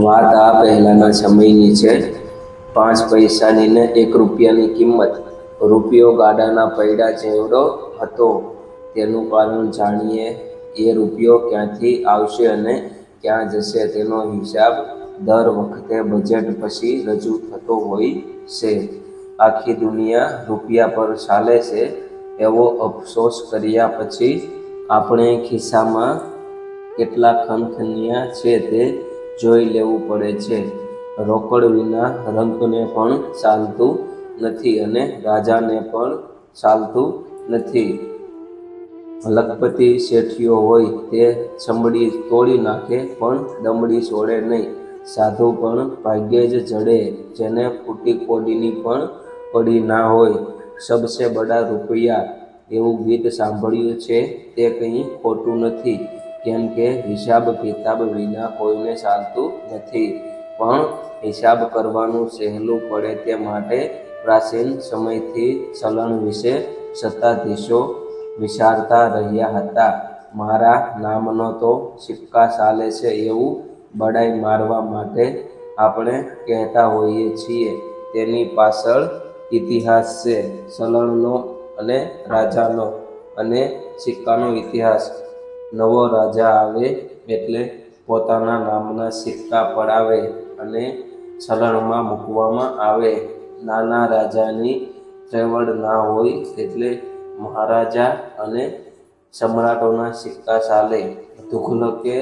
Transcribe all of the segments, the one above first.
વાત આ પહેલાંના સમયની છે. પાંચ પૈસાની ને એક રૂપિયાની કિંમત. રૂપિયો ગાડાના પૈડા જેવડો હતો. તેનું કારણ જાણીએ એ રૂપિયો ક્યાંથી આવશે અને ક્યાં જશે તેનો હિસાબ દર વખતે બજેટ પછી રજૂ થતો હોય છે. આખી દુનિયા રૂપિયા પર ચાલે છે એવો અફસોસ કર્યા પછી આપણે ખિસ્સામાં કેટલા ખનખનિયા છે તે જોઈ લેવું પડે છે. રોકડ વિના રંકને પણ ચાલતું નથી અને રાજાને પણ ચાલતું નથી. લખપતિ શેઠિયો હોય તે ચમડી તોડી નાખે પણ દમડી છોડે નહીં. સાધુ પણ ભાગ્યે જ જડે, જેને ફૂટી કોડીની પણ પડી ના હોય. સબસે બડા રૂપિયા. એવું ગીત સાંભળ્યું છે તે કંઈ ખોટું નથી. કેમ કે હિસાબ કિતાબ વિના કોઈને ચાલતું નથી. પણ હિસાબ કરવાનું સહેલું પડે તે માટે પ્રાચીન સમયથી ચલણ વિશે સત્તાધીશો વિચારતા રહ્યા હતા. મારા નામનો તો સિક્કા ચાલે છે એવું બડાઈ મારવા માટે આપણે કહેતા હોઈએ છીએ. તેની પાછળ ઇતિહાસ છે સલણનો અને રાજાનો અને સિક્કાનો ઇતિહાસ. નવો રાજા આવે એટલે પોતાના નામના સિક્કા પડાવે અને ચલણમાં મૂકવામાં આવે. નાના રાજાની ત્રેવડ ના હોય એટલે મહારાજા અને સમ્રાટોના સિક્કા ચાલે. તુઘલકે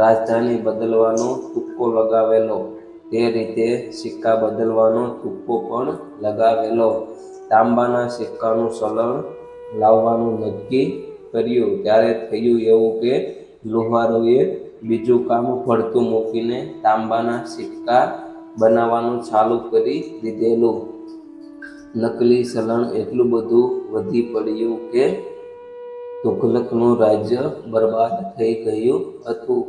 રાજધાની બદલવાનો તુક્કો લગાવેલો. તે રીતે સિક્કા બદલવાનો તુક્કો પણ લગાવેલો. તાંબાના સિક્કાનું સલણ લાવવાનું નક્કી કર્યું. ત્યારે થયું એવું કે લુહારોએ બીજું કામ પડતું મૂકીને તાંબાના સિક્કા બનાવવાનું ચાલુ કરી દીધેલું. નકલી ચલણ એટલું બધું વધી પડ્યું કે તુઘલકનું રાજ્ય બરબાદ થઈ ગયું હતું.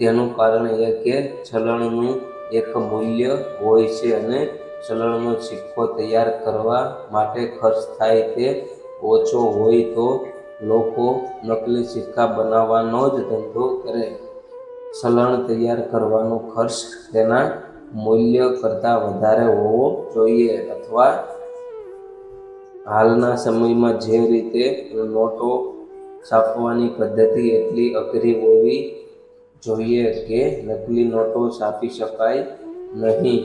તેનું કારણ એ કે ચલણનું એક મૂલ્ય હોય છે અને ચલણનો સિક્કો તૈયાર કરવા માટે ખર્ચ થાય તે ઓછો હોય તો લોકો નકલી સિક્કા બનાવવાનો જ ધંધો કરે. ચલણ તૈયાર કરવાનો ખર્ચ તેના મૂલ્ય કરતાં વધારે હોવો જોઈએ અથવા હાલના સમયમાં જે રીતે નોટો છાપવાની પદ્ધતિ એટલી અઘરી હોવી જોઈએ કે નકલી નોટો છાપી શકાય નહીં,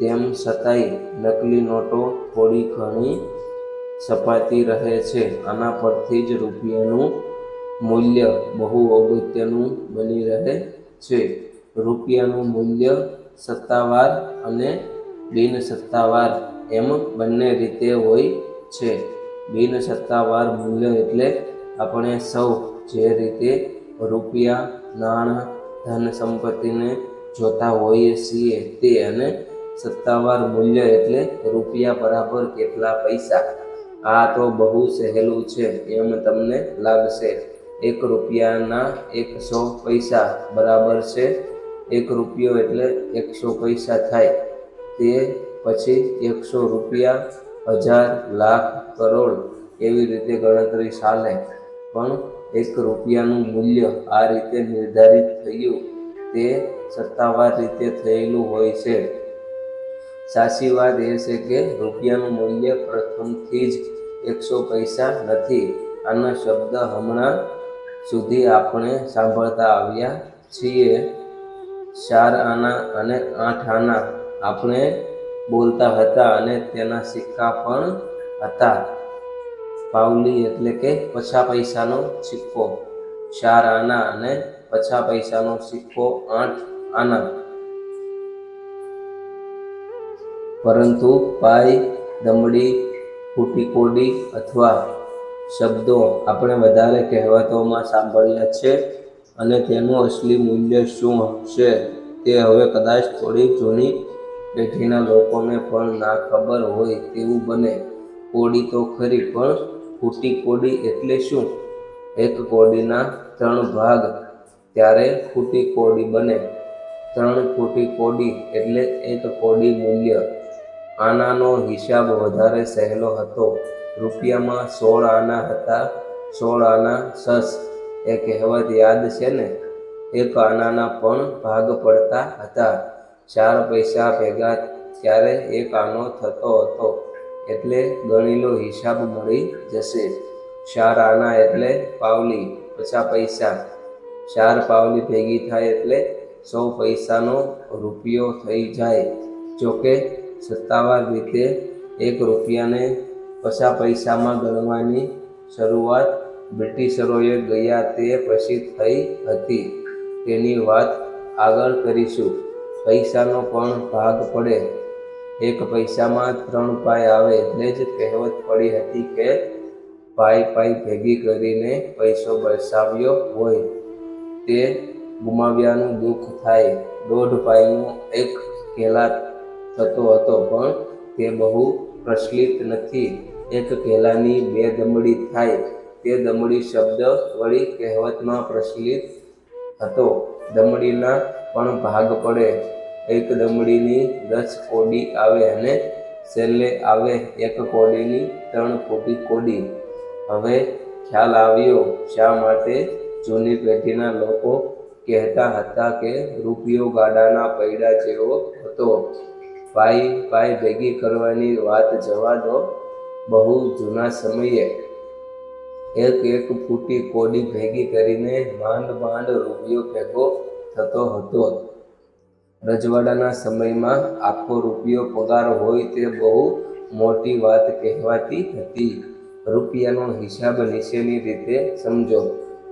તેમ છતાંય નકલી નોટો થોડી ઘણી છપાતી રહે છે. આના પરથી જ રૂપિયાનું મૂલ્ય બહુ અગત્યનું બની રહે છે. રૂપિયાનું મૂલ્ય સત્તાવાર અને બિન સત્તાવાર એમ બંને રીતે હોય છે. બિન સત્તાવાર મૂલ્ય એટલે આપણે સૌ જે રીતે રૂપિયા, નાણાં, ધન સંપત્તિને જોતા હોઈએ છીએ તે અને સત્તાવાર મૂલ્ય એટલે રૂપિયા બરાબર કેટલા પૈસા. આ તો બહુ સહેલું છે એમ તમને લાગશે. એક રૂપિયાના એકસો પૈસા બરાબર છે. એક રૂપિયો એટલે એકસો પૈસા થાય. તે પછી એકસો રૂપિયા હજાર લાખ કરોડ એવી રીતે ગણતરી ચાલે. પણ એક રૂપિયાનું મૂલ્ય આ રીતે નિર્ધારિત થયું તે સત્તાવાર રીતે થયેલું હોય છે. સાચી વાત એ છે કે રૂપિયાનું મૂલ્ય પ્રથમથી જ એકસો પૈસા નથી. આનો શબ્દ હમણાં સુધી આપણે સાંભળતા આવ્યા છીએ. ચાર આના અને આઠ આના આપણે બોલતા હતા અને તેના સિક્કા પણ હતા. પાવલી એટલે કે પછા પૈસાનો સિક્કો. ચાર આના અને પછા પૈસાનો સિક્કો, આઠ આના. પરંતુ પાય દમડી ફૂટી કોડી અથવા શબ્દો આપણે વધારે કહેવતોમાં સાંભળ્યા છે અને તેનું અસલી મૂલ્ય શું છે તે હવે કદાચ થોડી જૂની પેઢીના લોકોને પણ ના ખબર હોય તેવું બને. કોડી તો ખરી, પણ ફૂટી કોડી એટલે શું? એક કોડીના ત્રણ ભાગ. ત્યારે ફૂટી કોડી બને. ત્રણ ફૂટી કોડી એટલે એક કોડી મૂલ્ય. આનાનો હિસાબ વધારે સહેલો હતો. રૂપિયામાં સોળ આના હતા, સોળ આના સસ. એ કહેવત યાદ છે ને? એક આનાના પણ ભાગ પડતા હતા. ચાર પૈસા ભેગા ત્યારે એક આનો થતો હતો. એટલે ગણીલો હિસાબ મળી જશે. ચાર આના એટલે પાવલી, પચાસ પૈસા. ચાર પાવલી ભેગી થાય એટલે સો પૈસાનો રૂપિયો થઈ જાય. જોકે સત્તાવાર રીતે એક રૂપિયાને પછા પૈસામાં ગણવાની શરૂઆત બ્રિટિશરોએ ગયા તે પછી થઈ હતી. તેની વાત આગળ કરીશું. પૈસાનો પણ ભાગ પડે. એક પૈસામાં ત્રણ પાય આવે એટલે જ કહેવત પડી હતી કે પાય પાય ભેગી કરીને પૈસો બરસાવ્યો હોય. તે ગુમાવ્યાનું દુઃખ થાય. દોઢ પાયનો એક કેલા થતો હતો, પણ તે બહુ પ્રચલિત નથી. એક પહેલાની બે દમડી થાય, તે દમડી શબ્દ વળી કહેવતમાં પ્રચલિત હતો. દમડીના પણ ભાગ પડે. એક દમડીની દસ કોડી આવે અને છેલ્લે આવે એક કોડીની ત્રણ કોટી કોડી. હવે ખ્યાલ આવ્યો શા માટે જૂની પેઢીના લોકો કહેતા હતા કે રૂપિયો ગાડાના પૈડા જેવો હતો. પાઈ પાઈ ભેગી કરવાની વાત જવા દો. બહુ જૂના સમયે એક એક ફૂટી કોડી ભેગી કરીને માંડ માંડ રૂપિયો ભેગો થતો હતો. રજવાડાના સમયમાં આખો રૂપિયો પગાર હોય તે બહુ મોટી વાત કહેવાતી હતી. રૂપિયાનો હિસાબ નીચેની રીતે સમજો,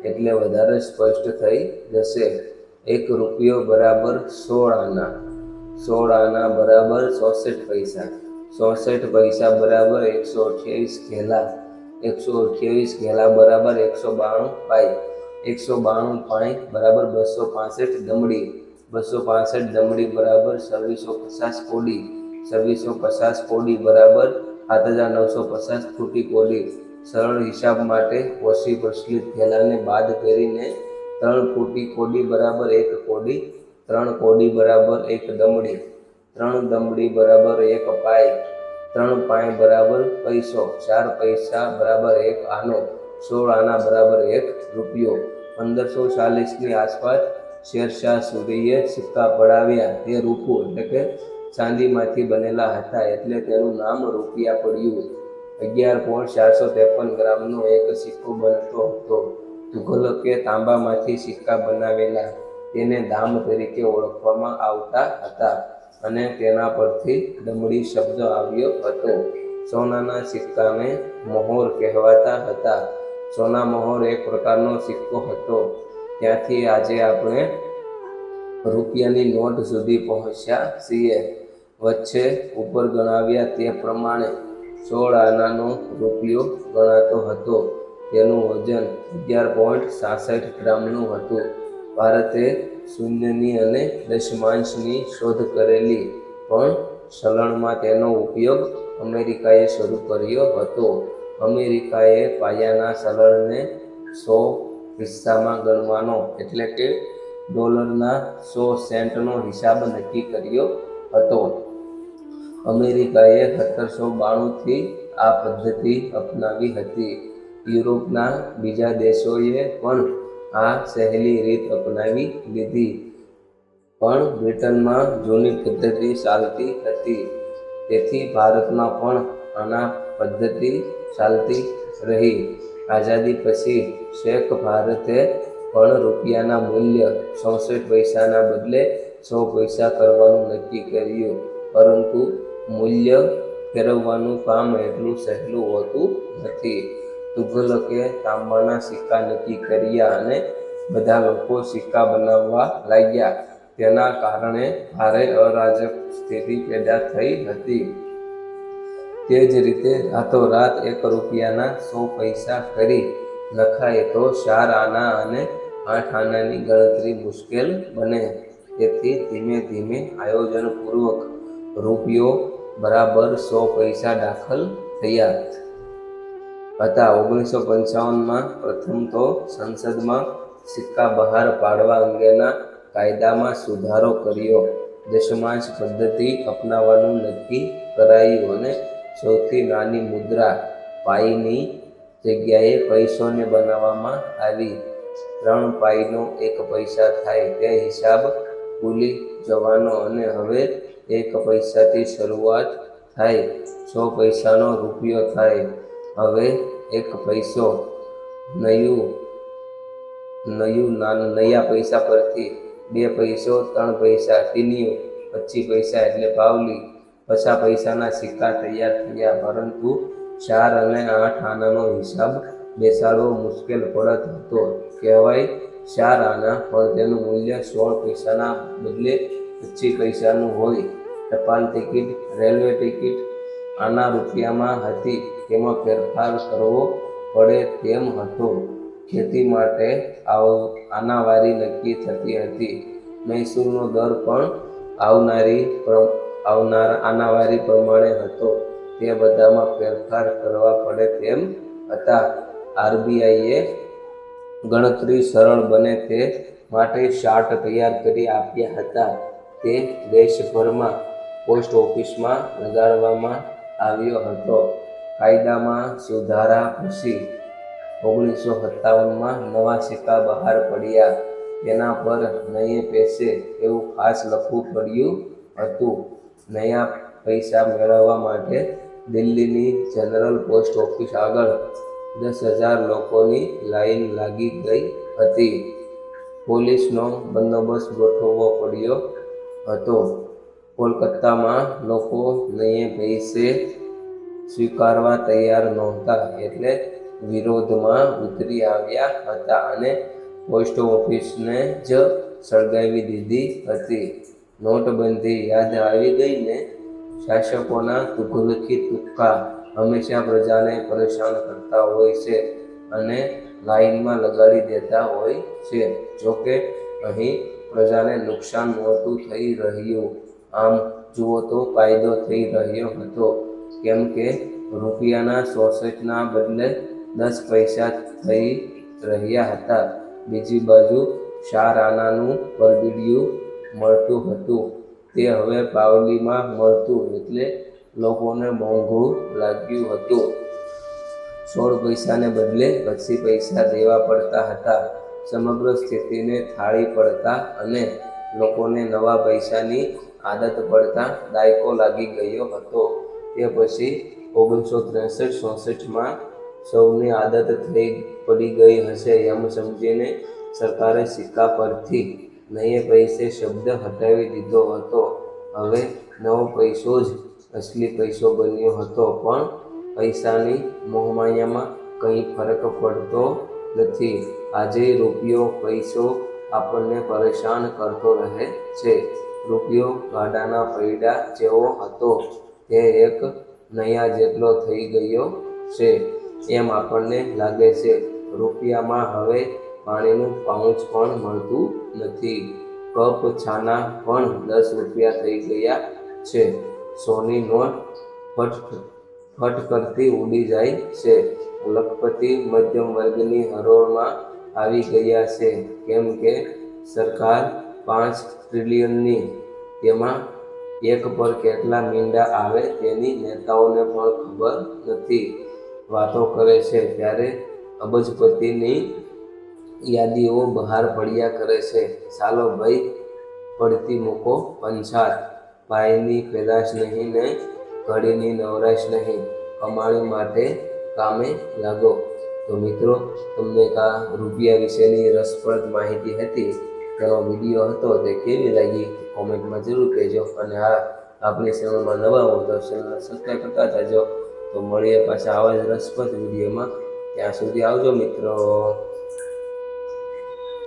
એટલે વધારે સ્પષ્ટ થઈ જશે. એક રૂપિયો બરાબર સોળ આના સોળ આના બરાબર ચોસઠ પૈસા. ચોસઠ પૈસા બરાબર એકસો અઠ્યાવીસ ઘેલા. એકસો અઠ્યાવીસ ઘેલા બરાબર એકસો બાણું પાઈ. એકસો બાણું પાઈ બરાબર બસો પાસઠ દમડી. બસો પાસઠ દમડી બરાબર છવ્વીસો પચાસ કોડી. છવ્વીસો પચાસ કોડી બરાબર સાત હજાર નવસો પચાસ ફૂટી કોડી. સરળ હિસાબ માટે ઓછી પ્રચલિત ઘેલાને બાદ કરીને ત્રણ ફૂટી કોડી બરાબર એક કોડી ત્રણ કોડી બરાબર એક દમડી ત્રણ દમડી બરાબર એક પાય, ત્રણ પાય બરાબર પૈસો, ચાર પૈસા બરાબર એક આનો, સોળ આના બરાબર એક રૂપિયો. પંદરસો ચાલીસની આસપાસ શેરશાહ સૂરીએ સિક્કા પડાવ્યા. તે રૂપું એટલે કે ચાંદીમાંથી બનેલા હતા એટલે તેનું નામ રૂપિયા પડ્યું. અગિયાર પોઈન્ટ ચારસો ત્રેપન ગ્રામનો એક સિક્કો બનતો હતો. તુઘલકે તાંબામાંથી સિક્કા બનાવેલા. તેને દામ તરીકે ઓળખવામાં આવતા હતા અને તેના પરથી ડમડી શબ્દ આવ્યો હતો. સોનાના સિક્કાને મોહોર કહેવાતા હતા. સોના મોહોર એક પ્રકારનો સિક્કો હતો. ત્યાંથી આજે આપણે રૂપિયાની નોટ સુધી પહોંચ્યા છીએ. વચ્ચે ઉપર ગણાવ્યા તે પ્રમાણે સોળ આનાનો રૂપિયો ગણાતો હતો. તેનું વજન અગિયાર પોઈન્ટ સાસઠ ગ્રામનું હતું. ભારતે શૂન્યની અને દશમાંશની શોધ કરેલી, પણ સલણમાં તેનો ઉપયોગ અમેરિકાએ શરૂ કર્યો હતો. અમેરિકાએ પાયાના સલણને સો હિસ્સામાં ગણવાનો, એટલે કે ડોલરના સો સેન્ટનો હિસાબ નક્કી કર્યો હતો. અમેરિકાએ સત્તરસો બાણુંથી આ પદ્ધતિ અપનાવી હતી. યુરોપના બીજા દેશોએ પણ આ સહેલી રીત અપનાવી લીધી પણ બ્રિટનમાં જૂની પદ્ધતિ ચાલતી હતી. તેથી ભારતમાં પણ આના પદ્ધતિ ચાલતી રહી. આઝાદી પછી શેખ ભારતે પણ રૂપિયાના મૂલ્ય ચોસઠ પૈસાના બદલે સો પૈસા કરવાનું નક્કી કર્યું. પરંતુ મૂલ્ય ફેરવવાનું કામ એટલું સહેલું હોતું નથી. તુઘલકે તાંબાના સિક્કા નક્કી કર્યા અને બધા લોકો સિક્કા બનાવવા લાગ્યા. તેના કારણે ભારે અરાજક સ્થિતિ પેદા થઈ હતી. તે જ રીતે રાતોરાત એક રૂપિયાના સો પૈસા કરી લખાય તો ચાર આના અને આઠ આનાની ગણતરી મુશ્કેલ બને. તેથી ધીમે ધીમે આયોજનપૂર્વક રૂપિયો બરાબર સો પૈસા દાખલ થયા. હતા. ઓગણીસો પંચાવનમાં પ્રથમ તો સંસદમાં સિક્કા બહાર પાડવા અંગેના કાયદામાં સુધારો કર્યો. દશમાંશ પદ્ધતિ અપનાવવાનું નક્કી કરાયું અને સૌથી નાની મુદ્રા પાઈની જગ્યાએ પૈસોને બનાવવામાં આવી. ત્રણ પાઈનો એક પૈસા થાય તે હિસાબ ભૂલી જવાનો અને હવે એક પૈસાથી શરૂઆત થાય. સો પૈસાનો રૂપિયો થાય. હવે એક પૈસો નયું નયું નાનું, નયા પૈસા પરથી બે પૈસો, ત્રણ પૈસા ટીનિયું પચીસ પૈસા એટલે પાવલી પચાસ પૈસાના સિક્કા તૈયાર થયા, પરંતુ ચાર અને આઠ આનાનો હિસાબ બેસાડવો મુશ્કેલ પડત હતો. કહેવાય, ચાર આના પણ તેનું મૂલ્ય સોળ પૈસાના બદલે પચીસ પૈસાનું હોય. ટપાલ ટિકિટ, રેલવે ટિકિટ આના રૂપિયામાં હતી. તેમાં ફેરફાર કરવો પડે તેમ હતો. ખેતી માટે આવ, આનાવારી નક્કી થતી હતી. મહેસૂલનો દર પણ આવનારી આવનાર આનાવારી પ્રમાણે હતો. તે બધામાં ફેરફાર કરવા પડે તેમ હતા. આરબીઆઈએ ગણતરી સરળ બને તે માટે શાર્ટ તૈયાર કરી આપ્યા હતા. તે દેશભરમાં પોસ્ટ ઓફિસમાં લગાડવામાં આવ્યો હતો. કાયદામાં સુધારા પછી ઓગણીસો સત્તાવનમાં નવા સિક્કા બહાર પડ્યા. તેના પર નયે પૈસે એવું ખાસ લખવું પડ્યું હતું. નયા પૈસા મેળવવા માટે દિલ્હીની જનરલ પોસ્ટ ઓફિસ આગળ દસ હજાર લોકોની લાઈન લાગી ગઈ હતી. પોલીસનો બંદોબસ્ત ગોઠવવો પડ્યો હતો. કોલકાતામાં લોકો નયે પૈસે સ્વીકારવા તૈયાર નહોતા એટલે વિરોધમાં ઉતરી આવ્યા હતા અને પોસ્ટ ઓફિસને જ સળગાવી દીધી હતી. નોટબંધી યાદ આવી ગઈ ને શાસકોના તુઘલખી તુક્કા હંમેશા પ્રજાને પરેશાન કરતા હોય છે અને લાઈનમાં લગાડી દેતા હોય છે. જોકે, અહીં પ્રજાને નુકસાન નહોતું થઈ રહ્યું. આમ જુઓ તો ફાયદો થઈ રહ્યો હતો. કેમ કે રૂપિયાના ચોસઠના બદલે દસ પૈસા થઈ રહ્યા હતા. બીજી બાજુ શારાનાનું પરબીડિયું મળતું હતું. તે હવે પાવલીમાં મળતું એટલે લોકોને મોંઘું લાગ્યું હતું. સોળ પૈસાને બદલે પચીસ પૈસા દેવા પડતા હતા. સમગ્ર સ્થિતિને થાળી પડતા અને લોકોને નવા પૈસાની આદત પડતા દાયકો લાગી ગયો હતો. તે પછી ઓગણીસો ત્રેસઠ ચોસઠમાં સૌની આદત થઈ પડી ગઈ હશે એમ સમજીને સરકારે સિક્કા પરથી નયે પૈસે શબ્દ હટાવી દીધો હતો. હવે નવો પૈસો જ અસલી પૈસો બન્યો હતો, પણ પૈસાની મોહમાયામાં કંઈ ફરક પડતો નથી. આજે રૂપિયો પૈસો આપણને પરેશાન કરતો રહે છે. રૂપિયો ગાડાના પૈડા જેવો હતો. તે એક નયા જેટલો થઈ ગયો છે એમ આપણને લાગે છે. રૂપિયામાં હવે પાણીનું પાઉચ પણ મળતું નથી. કપ છાના પણ દસ રૂપિયા થઈ ગયા છે. સોની નોટ ફટ ફટ કરતી ઉડી જાય છે. લખપતિ મધ્યમ વર્ગની હરોળમાં આવી ગયા છે. કેમ કે સરકાર પાંચ ટ્રિલિયનની તેમાં એક પર કેટલા મીંડા આવે તેની નેતાઓને પણ ખબર નથી. વાતો કરે છે ત્યારે અબજપતિની યાદીઓ બહાર પડ્યા કરે છે. ચાલો ભાઈ, પડતી મૂકો પંચાત ભાઈની પેદાશ નહીં ને ઘડીની નવરાશ નહીં. કમાણી માટે કામે લાગો. તો મિત્રો, તમને આ રૂપિયા વિશેની રસપ્રદ માહિતી હતી. તેનો વીડિયો હતો તે કેવી લાગી? કોમેન્ટમાં જરૂર કહેજો અને આ આપણી ચેનલમાં નવા હો તો ચેનલ સબસ્ક્રાઈબ કરતા જજો. તો મળીએ પાછા આવા જ રસપ્રદ વિડીયોમાં. ત્યાં સુધી આવજો મિત્રો.